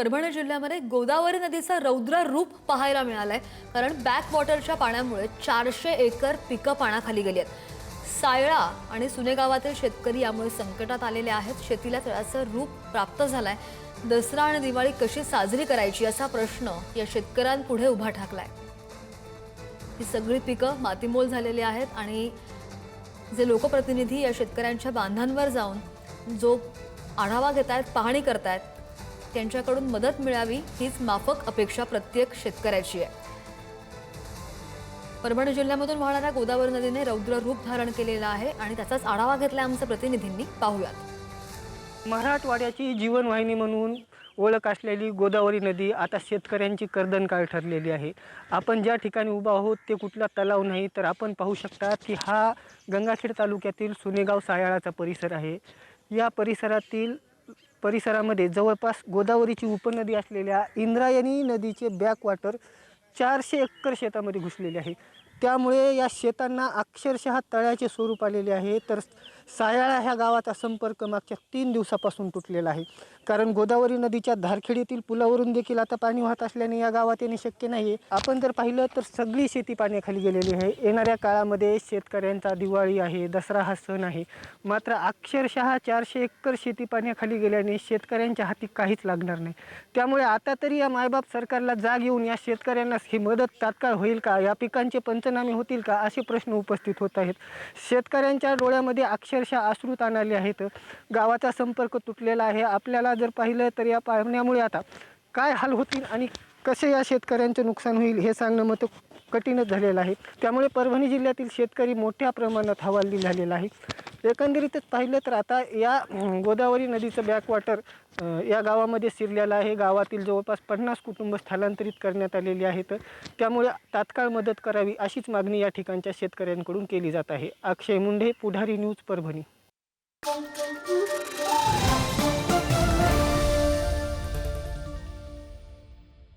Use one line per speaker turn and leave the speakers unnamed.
परभणी जिल्ह्यामध्ये गोदावरी नदीचं रौद्र रूप पाहायला मिळालंय. कारण बॅक वॉटरच्या पाण्यामुळे चारशे एकर पिकं पाण्याखाली गेली आहेत. सायळा आणि सुनेगावातील शेतकरी यामुळे संकटात आलेले आहेत. शेतीला तळाचं रूप प्राप्त झालंय. दसरा आणि दिवाळी कशी साजरी करायची असा प्रश्न या शेतकऱ्यांपुढे उभा ठाकलाय. ही सगळी पिकं मातीमोल झालेली आहेत आणि जे लोकप्रतिनिधी या शेतकऱ्यांच्या बांधांवर जाऊन जो आढावा घेत आहेत पाहणी करतायत त्यांच्याकडून मदत मिळावी हीच माफक अपेक्षा प्रत्येक शेतकऱ्याची आहे. परभणी जिल्ह्यामधून वाहणाऱ्या गोदावरी नदीने रौद्र रूप धारण केलेलं आहे आणि त्याचाच आढावा घेतला आमच्या प्रतिनिधींनी. पाहूयात.
मराठवाड्याची जीवनवाहिनी म्हणून ओळख असलेली गोदावरी नदी आता शेतकऱ्यांची कर्दनकाळ ठरलेली आहे. आपण ज्या ठिकाणी उभा आहोत ते कुठला तलाव नाही तर आपण पाहू शकता की हा गंगाखेड तालुक्यातील सुनेगाव सायाळाचा परिसर आहे. या परिसरातील परिसरामध्ये जवळपास गोदावरीची उपनदी असलेल्या इंद्रायणी नदीचे बॅकवॉटर चारशे एकर शेतामध्ये घुसलेले आहे. त्यामुळे या शेतांना अक्षरशः तळ्याचे स्वरूप आलेले आहे. तर सायाळा ह्या गावाचा संपर्क मागच्या तीन दिवसापासून तुटलेला आहे. कारण गोदावरी नदीच्या धारखेडीतील पुलावरून देखील आता पाणी वाहत असल्याने या गावात येणे शक्य नाही आहे आपण जर पाहिलं तर सगळी शेती पाण्याखाली गेलेली आहे. येणाऱ्या काळामध्ये शेतकऱ्यांचा दिवाळी आहे दसरा हा सण आहे. मात्र अक्षरशः चारशे एकर शेती पाण्याखाली गेल्याने शेतकऱ्यांच्या हाती काहीच लागणार नाही. त्यामुळे आता तरी या मायबाप सरकारला जाग येऊन या शेतकऱ्यांना ही मदत तात्काळ होईल का? या पिकांचे पंचनामे होतील का? असे प्रश्न उपस्थित होत आहेत. शेतकऱ्यांच्या डोळ्यामध्ये अक्षर अक्षरशः आश्रुत आणाले आहेत. गावाचा संपर्क तुटलेला आहे. आपल्याला जर पाहिलं तर या पाण्यामुळे आता काय हाल होतील आणि कसे या शेतकऱ्यांचे नुकसान होईल हे सांगणं मत कठीणच झालेलं आहे. त्यामुळे परभणी जिल्ह्यातील शेतकरी मोठ्या प्रमाणात हवालदिल झालेला आहे. एकंदरीतच पाहिलं तर आता या गोदावरी नदीचं बॅकवॉटर या गावामध्ये शिरलेलं आहे. गावातील जवळपास पन्नास कुटुंब स्थलांतरित करण्यात आलेली आहेत. त्यामुळे तात्काळ मदत करावी अशीच मागणी या ठिकाणच्या शेतकऱ्यांकडून केली जात आहे. अक्षय मुंढे पुढारी न्यूज परभणी.